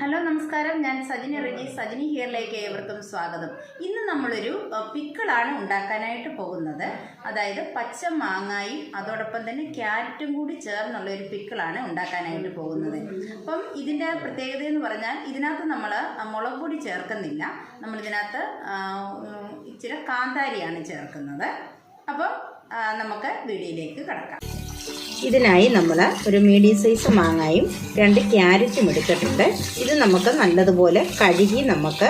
Hello നമസ്കാരം. ഞാൻ Sajini ready Sajini ഹിയറിലേക്ക് ഏവർക്കും സ്വാഗതം. ഇന്ന് നമ്മളൊരു പിക്കിളാണ് ഉണ്ടാക്കാനായിട്ട് പോകുന്നത്. അതായത് പച്ച മാങ്ങായും അതോടൊപ്പം തന്നെ ക്യാരറ്റും കൂടി ചേർന്നുള്ള ഒരു പിക്കിളാണ് ഉണ്ടാക്കാനായിട്ട് പോകുന്നത്. അപ്പം ഇതിന്റെ പ്രത്യേകത എന്ന് പറഞ്ഞാൽ ഇതിനകത്ത് നമ്മൾ മുളക് പൊടി ചേർക്കുന്നില്ല. നമ്മളിതിനകത്ത് ഇച്ചിരി കാന്താരിയാണ് ചേർക്കുന്നത്. അപ്പം നമുക്ക് വീഡിയോയിലേക്ക് കിടക്കാം. ഇതിനായി നമ്മൾ ഒരു മീഡിയം സൈസ് മാങ്ങായും രണ്ട് ക്യാരറ്റും എടുത്തിട്ടുണ്ട്. ഇത് നമുക്ക് നല്ലതുപോലെ കഴുകി നമുക്ക്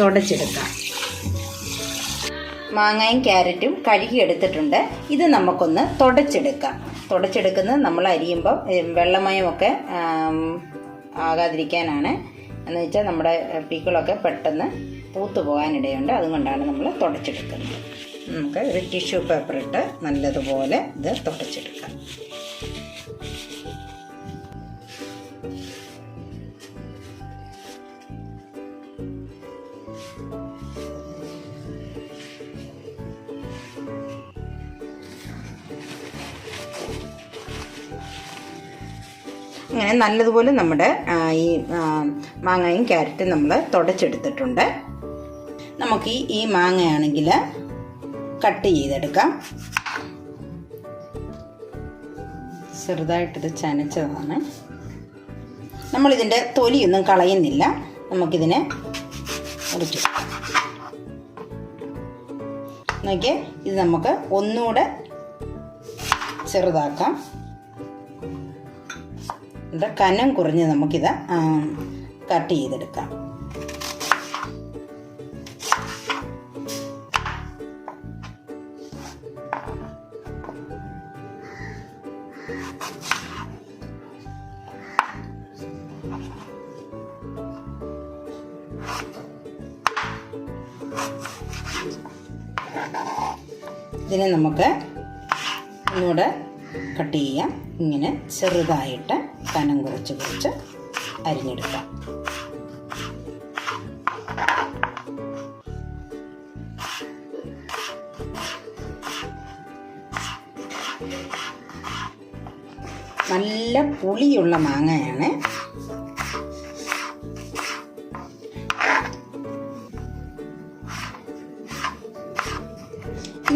തുടച്ചെടുക്കാം. മാങ്ങയും ക്യാരറ്റും കഴുകി എടുത്തിട്ടുണ്ട്. ഇത് നമുക്കൊന്ന് തുടച്ചെടുക്കാം. തുടച്ചെടുക്കുന്നത് നമ്മൾ അരിയുമ്പോൾ വെള്ളമയമൊക്കെ ആകാതിരിക്കാനാണ്. എന്ന് വെച്ചാൽ നമ്മുടെ പീക്കളൊക്കെ പെട്ടെന്ന് പൂത്തു പോകാനിടയുണ്ട്. അതുകൊണ്ടാണ് നമ്മൾ തുടച്ചെടുക്കുന്നത്. നമുക്ക് ഒരു ടിഷ്യൂ പേപ്പർ ഇട്ട് നല്ലതുപോലെ ഇത് തുടച്ചെടുക്കാം. അങ്ങനെ നല്ലതുപോലെ നമ്മുടെ ഈ മാങ്ങയും ക്യാരറ്റും നമ്മൾ തുടച്ചെടുത്തിട്ടുണ്ട്. നമുക്ക് ഈ മാങ്ങയാണെങ്കിൽ കട്ട് ചെയ്തെടുക്കാം. ചെറുതായിട്ടിത് ചനച്ചതാണ്. നമ്മളിതിന്റെ തൊലിയൊന്നും കളയുന്നില്ല. നമുക്കിതിനെ മുറിച്ചു നോക്കിയേ ഇത് നമുക്ക് ഒന്നുകൂടെ ചെറുതാക്കാം. ഇത് കനം കുറഞ്ഞ് നമുക്കിത് കട്ട് ചെയ്തെടുക്കാം. ഇതിനെ നമുക്ക് ഒന്നുകൂടെ കട്ട് ചെയ്യാം. ഇങ്ങനെ ചെറുതായിട്ട് കനം കുറച്ച് കുറച്ച് അരിഞ്ഞെടുക്കാം. നല്ല പുളിയുള്ള മാങ്ങയാണ്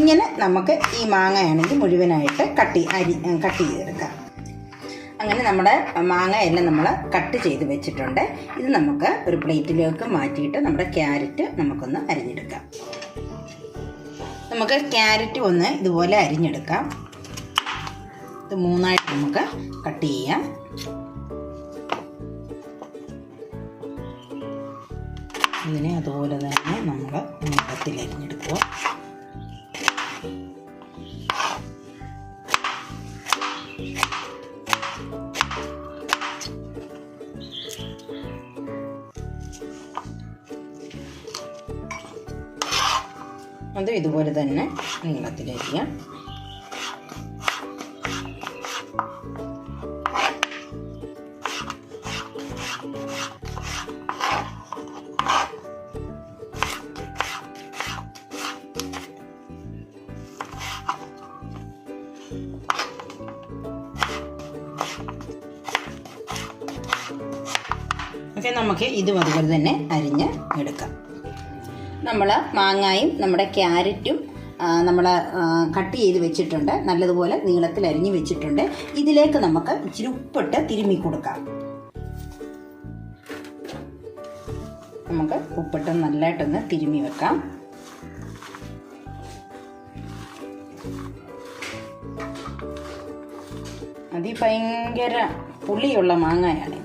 ഇങ്ങനെ നമുക്ക് ഈ മാങ്ങയാണെങ്കിൽ മുഴുവനായിട്ട് കട്ട് അരി കട്ട് ചെയ്തെടുക്കാം. അങ്ങനെ നമ്മുടെ മാങ്ങ എല്ലാം നമ്മൾ കട്ട് ചെയ്ത് വെച്ചിട്ടുണ്ട്. ഇത് നമുക്ക് ഒരു പ്ലേറ്റിലേക്ക് മാറ്റിയിട്ട് നമ്മുടെ ക്യാരറ്റ് നമുക്കൊന്ന് അരിഞ്ഞെടുക്കാം. നമുക്ക് ക്യാരറ്റ് ഒന്ന് ഇതുപോലെ അരിഞ്ഞെടുക്കാം. ഇത് മൂന്നായിട്ട് നമുക്ക് കട്ട് ചെയ്യാം. ഇതിനെ അതുപോലെ തന്നെ നമ്മൾ നീളത്തിൽ അരിഞ്ഞെടുക്കുക. അത് ഇതുപോലെ തന്നെ നീളത്തിലേക്ക് ഓക്കെ നമുക്ക് ഇതും അതുപോലെ തന്നെ അരിഞ്ഞ് എടുക്കാം. നമ്മൾ മാങ്ങായും നമ്മുടെ ക്യാരറ്റും നമ്മൾ കട്ട് ചെയ്ത് വെച്ചിട്ടുണ്ട്. നല്ലതുപോലെ നീളത്തിൽ അരിഞ്ഞു വെച്ചിട്ടുണ്ട്. ഇതിലേക്ക് നമുക്ക് ഇച്ചിരി ഉപ്പിട്ട് തിരുമ്മി കൊടുക്കാം. നമുക്ക് ഉപ്പിട്ട് നല്ലതായിട്ടൊന്ന് തിരുമ്മി വെക്കാം. അതിഭയങ്കര പുളിയുള്ള മാങ്ങയാണിത്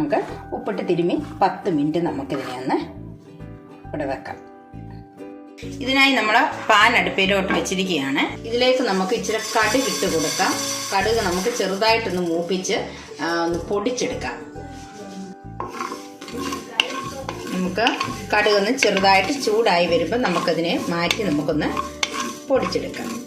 നമുക്ക് ഉപ്പിട്ട് തിരുമ്മി പത്ത് മിനിറ്റ് നമുക്കിതിനെ ഒന്ന് ഇവിടെ വെക്കാം. ഇതിനായി നമ്മൾ പാൻ അടുപ്പിലോട്ട് വെച്ചിരിക്കുകയാണ്. ഇതിലേക്ക് നമുക്ക് ഇച്ചിരി കടുക് ഇട്ട് കൊടുക്കാം. കടുക് നമുക്ക് ചെറുതായിട്ടൊന്ന് മൂപ്പിച്ച് ഒന്ന് പൊടിച്ചെടുക്കാം. നമുക്ക് കടുക് ഒന്ന് ചെറുതായിട്ട് ചൂടായി വരുമ്പോൾ നമുക്കതിനെ മാറ്റി നമുക്കൊന്ന് പൊടിച്ചെടുക്കാം.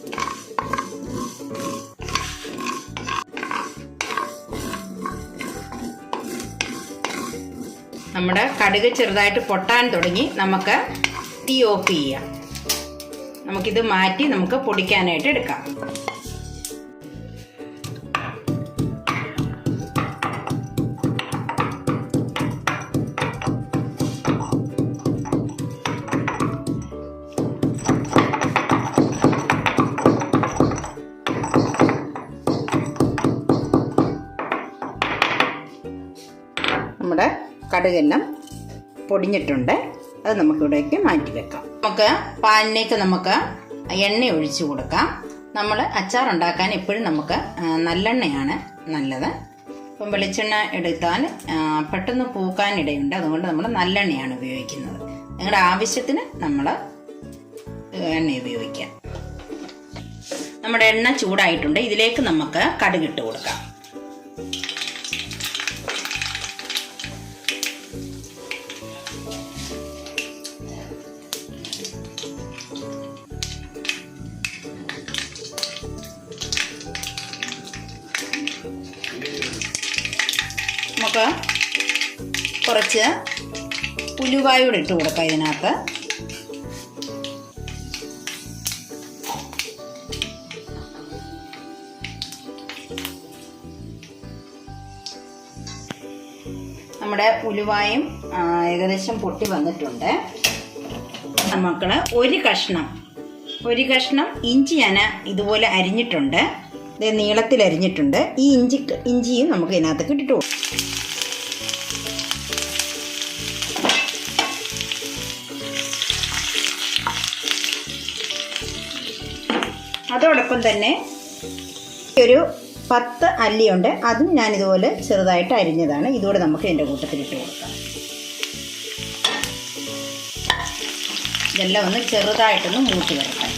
നമ്മുടെ കടുക് ചെറുതായിട്ട് പൊട്ടാൻ തുടങ്ങി നമുക്ക് തീ ഓഫ് ചെയ്യാം. നമുക്കിത് മാറ്റി നമുക്ക് പൊടിക്കാനായിട്ട് എടുക്കാം. നമ്മുടെ കടുകെല്ലാം പൊടിഞ്ഞിട്ടുണ്ട്. അത് നമുക്കിവിടേക്ക് മാറ്റി വെക്കാം. നമുക്ക് പാനിലേക്ക് നമുക്ക് എണ്ണ ഒഴിച്ചു കൊടുക്കാം. നമ്മൾ അച്ചാർ ഉണ്ടാക്കാൻ എപ്പോഴും നമുക്ക് നല്ലെണ്ണയാണ് നല്ലത്. ഇപ്പം വെളിച്ചെണ്ണ എടുത്താൽ പെട്ടെന്ന് പൂക്കാനിടയുണ്ട് അതുകൊണ്ട് നമ്മൾ നല്ലെണ്ണയാണ് ഉപയോഗിക്കുന്നത്. നിങ്ങളുടെ ആവശ്യത്തിന് നമ്മൾ എണ്ണ ഉപയോഗിക്കാം. നമ്മുടെ എണ്ണ ചൂടായിട്ടുണ്ട്. ഇതിലേക്ക് നമുക്ക് കടുകിട്ട് കൊടുക്കാം. കുറച്ച് ഉലുവായൂടെ ഇട്ട് കൊടുക്കാം ഇതിനകത്ത്. നമ്മുടെ ഉലുവായും ഏകദേശം പൊട്ടി വന്നിട്ടുണ്ട്. നമുക്ക് ഒരു കഷ്ണം ഒരു കഷ്ണം ഇഞ്ചി ഞാൻ ഇതുപോലെ അരിഞ്ഞിട്ടുണ്ട്. ഇത് നീളത്തിൽ അരിഞ്ഞിട്ടുണ്ട്. ഈ ഇഞ്ചി ഇഞ്ചിയും നമുക്ക് ഇതിനകത്ത് ഇട്ടിട്ട് അതോടൊപ്പം തന്നെ ഒരു പത്ത് അല്ലിയുണ്ട്. അതും ഞാൻ ഇതുപോലെ ചെറുതായിട്ട് അരിഞ്ഞതാണ്. ഇതുകൂടെ നമുക്ക് ഇതിന്റെ കൂട്ടത്തിൽ ഇട്ട് കൊടുക്കാം. ഇതെല്ലാം ഒന്ന് ചെറുതായിട്ടൊന്ന് മൂട്ടി വരട്ടെ.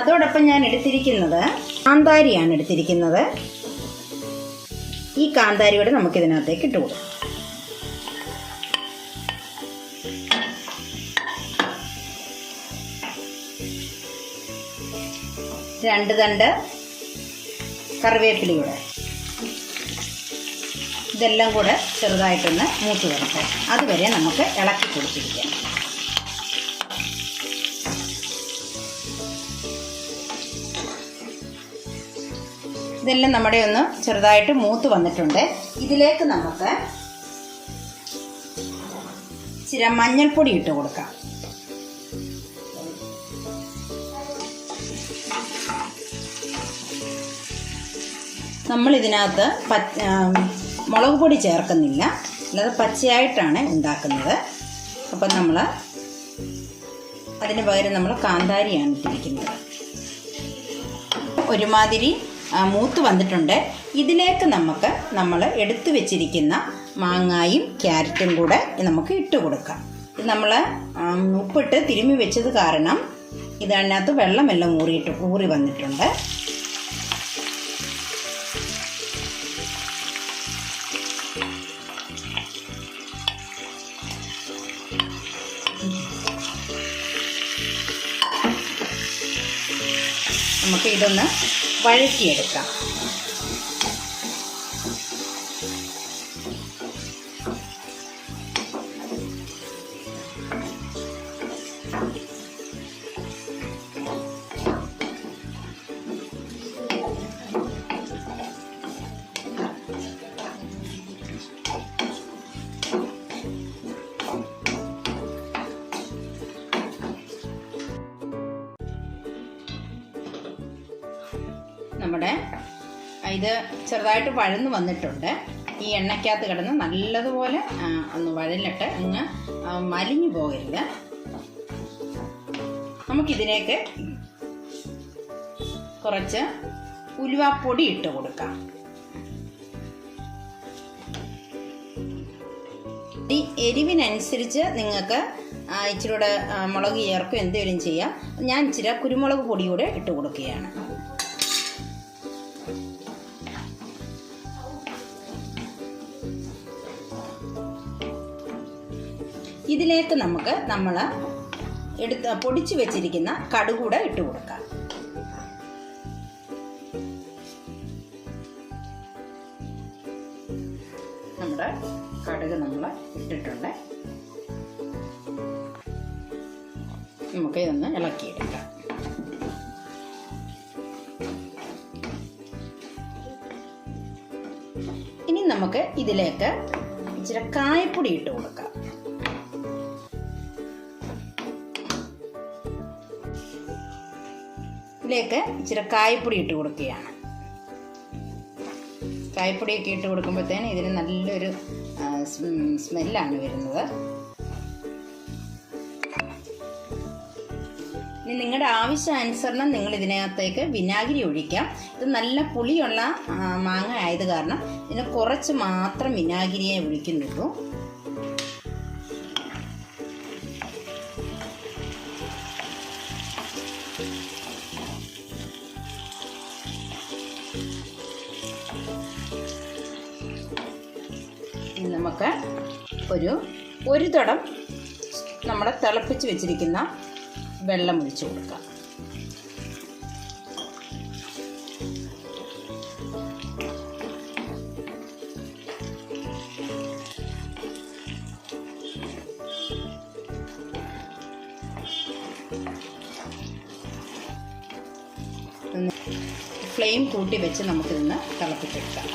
അതോടൊപ്പം ഞാൻ എടുത്തിരിക്കുന്നത് കാന്താരിയാണ് എടുത്തിരിക്കുന്നത്. ഈ കാന്താരിയോടെ നമുക്കിതിനകത്തേക്ക് ഇട്ട് കൊടുക്കാം. രണ്ട് തണ്ട് കറിവേപ്പിലയുടെ ഇതെല്ലാം കൂടെ ചെറുതായിട്ടൊന്ന് മൂത്ത് വരട്ടെ. അതുവരെ നമുക്ക് ഇളക്കി കൊടുത്തിരിക്കാം. ഇതെല്ലാം നമ്മുടെ ഒന്ന് ചെറുതായിട്ട് മൂത്ത് വന്നിട്ടുണ്ട്. ഇതിലേക്ക് നമുക്ക് ഇച്ചിരി മഞ്ഞൾപ്പൊടി ഇട്ട് കൊടുക്കാം. നമ്മൾ ഇതിനകത്ത് മുളക് പൊടി ചേർക്കുന്നില്ല. അല്ലാതെ പച്ചയായിട്ടാണ് ഉണ്ടാക്കുന്നത്. അപ്പം നമ്മൾ അതിന് പകരം നമ്മൾ കാന്താരിയാണ് ഇട്ടിരിക്കുന്നത്. ഒരുമാതിരി മൂത്ത് വന്നിട്ടുണ്ട്. ഇതിലേക്ക് നമുക്ക് നമ്മൾ എടുത്തു വെച്ചിരിക്കുന്ന മാങ്ങായും ക്യാരറ്റും കൂടെ നമുക്ക് ഇട്ട് കൊടുക്കാം. ഇത് നമ്മൾ ഉപ്പിട്ട് തിരുമ്മി വെച്ചത് കാരണം ഇതിനകത്ത് വെള്ളമെല്ലാം ഊറിയിട്ട് ഊറി വന്നിട്ടുണ്ട്. നമുക്ക് ഇതൊന്ന് വഴറ്റിയെടുക്കാം. നമ്മുടെ ഇത് ചെറുതായിട്ട് വഴന്ന് വന്നിട്ടുണ്ട്. ഈ എണ്ണയ്ക്കകത്ത് കിടന്ന് നല്ലതുപോലെ ഒന്ന് വഴലിട്ട് അങ്ങ് മലിഞ്ഞു പോകരുത്. നമുക്കിതിലേക്ക് കുറച്ച് ഉലുവാപ്പൊടി ഇട്ട് കൊടുക്കാം. ഈ എരിവിനനുസരിച്ച് നിങ്ങൾക്ക് ഇച്ചിരി ഇച്ചിരൂടെ മുളക് ചേർക്കും എന്തെങ്കിലും ചെയ്യാം. ഞാൻ ഇച്ചിരി കുരുമുളക് പൊടി കൂടെ ഇട്ട് കൊടുക്കുകയാണ്. ഇതിലേക്ക് നമുക്ക് നമ്മൾ എടുത്ത് പൊടിച്ചു വെച്ചിരിക്കുന്ന കടുകൂടെ ഇട്ട് കൊടുക്കാം. നമ്മുടെ കടുക് നമ്മൾ ഇട്ടിട്ടുണ്ട്. നമുക്ക് ഇതൊന്ന് ഇളക്കിയെടുക്കാം. ഇനി നമുക്ക് ഇതിലേക്ക് ഇച്ചിരി കായപ്പൊടി ഇട്ട് കൊടുക്കാം. ഇതിലേക്ക് ഇച്ചിരി കായപ്പൊടി ഇട്ട് കൊടുക്കുകയാണ്. കായപ്പൊടിയൊക്കെ ഇട്ട് കൊടുക്കുമ്പോഴത്തേന് ഇതിന് നല്ലൊരു സ്മെല്ലാണ് വരുന്നത്. ഇനി നിങ്ങളുടെ ആവശ്യാനുസരണം നിങ്ങൾ ഇതിനകത്തേക്ക് വിനാഗിരി ഒഴിക്കാം. ഇത് നല്ല പുളിയുള്ള മാങ്ങ ആയത് കാരണം ഇതിന് കുറച്ച് മാത്രം വിനാഗിരിയെ ഒഴിക്കുന്നുള്ളൂ. നമുക്ക് ഒരു ഒരു തടം നമ്മുടെ തിളപ്പിച്ച് വെച്ചിരിക്കുന്ന വെള്ളം ഒഴിച്ചു കൊടുക്കാം. ഫ്ലെയിം കൂട്ടി വെച്ച് നമുക്കിതൊന്ന് തിളപ്പിച്ചെടുക്കാം.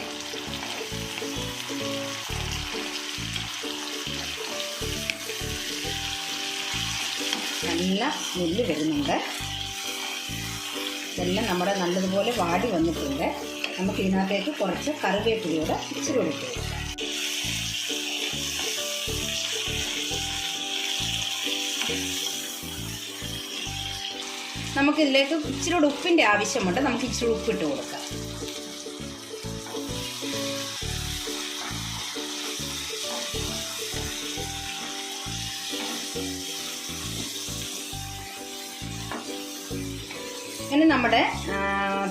നല്ല നെല്ല് വരുന്നുണ്ട്. ഇതെല്ലാം നമ്മുടെ നല്ലതുപോലെ വാടി വന്നിട്ടുണ്ട്. നമുക്ക് ഇതിനകത്തേക്ക് കുറച്ച് കറിവേപ്പിലയോടെ ഇച്ചിരി ഒഴിച്ച് കൊടുക്കാം. നമുക്ക് ഇതിലേക്ക് ഇച്ചിരി ഉപ്പിന്റെ ആവശ്യമുണ്ട്. നമുക്ക് ഇച്ചിരി ഉപ്പിട്ട് കൊടുക്കാം. നമ്മുടെ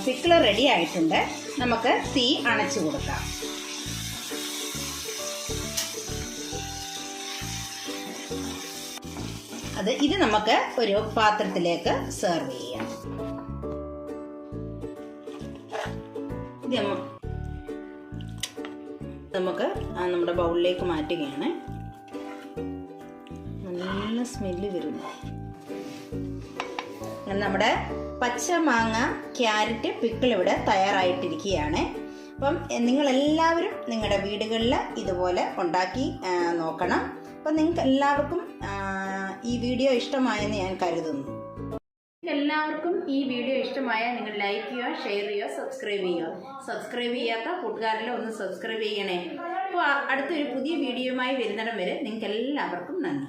പിക്കിൾ റെഡി ആയിട്ടുണ്ട്. നമുക്ക് തീ അണച്ചു കൊടുക്കാം. അത് ഇത് നമുക്ക് ഒരു പാത്രത്തിലേക്ക് സെർവ് ചെയ്യാം. നമുക്ക് നമ്മുടെ ബൗളിലേക്ക് മാറ്റുകയാണ്. നല്ല സ്മെല്ല് വരുന്നു. നമ്മുടെ പച്ച മാങ്ങ ക്യാരറ്റ് പിക്കിൾ ഇവിടെ തയ്യാറായിട്ടിരിക്കുകയാണ്. അപ്പം നിങ്ങളെല്ലാവരും നിങ്ങളുടെ വീടുകളിൽ ഇതുപോലെ ഉണ്ടാക്കി നോക്കണം. അപ്പം നിങ്ങൾക്ക് എല്ലാവർക്കും ഈ വീഡിയോ ഇഷ്ടമായെന്ന് ഞാൻ കരുതുന്നു. എല്ലാവർക്കും ഈ വീഡിയോ ഇഷ്ടമായാൽ നിങ്ങൾ ലൈക്ക് ചെയ്യുക ഷെയർ ചെയ്യുക സബ്സ്ക്രൈബ് ചെയ്യുക. സബ്സ്ക്രൈബ് ചെയ്യാത്ത കൂട്ടുകാരിലും ഒന്ന് സബ്സ്ക്രൈബ് ചെയ്യണേ. അപ്പോൾ അടുത്തൊരു പുതിയ വീഡിയോയുമായി വരുന്നിടം വരെ നിങ്ങൾക്ക് എല്ലാവർക്കും നന്ദി.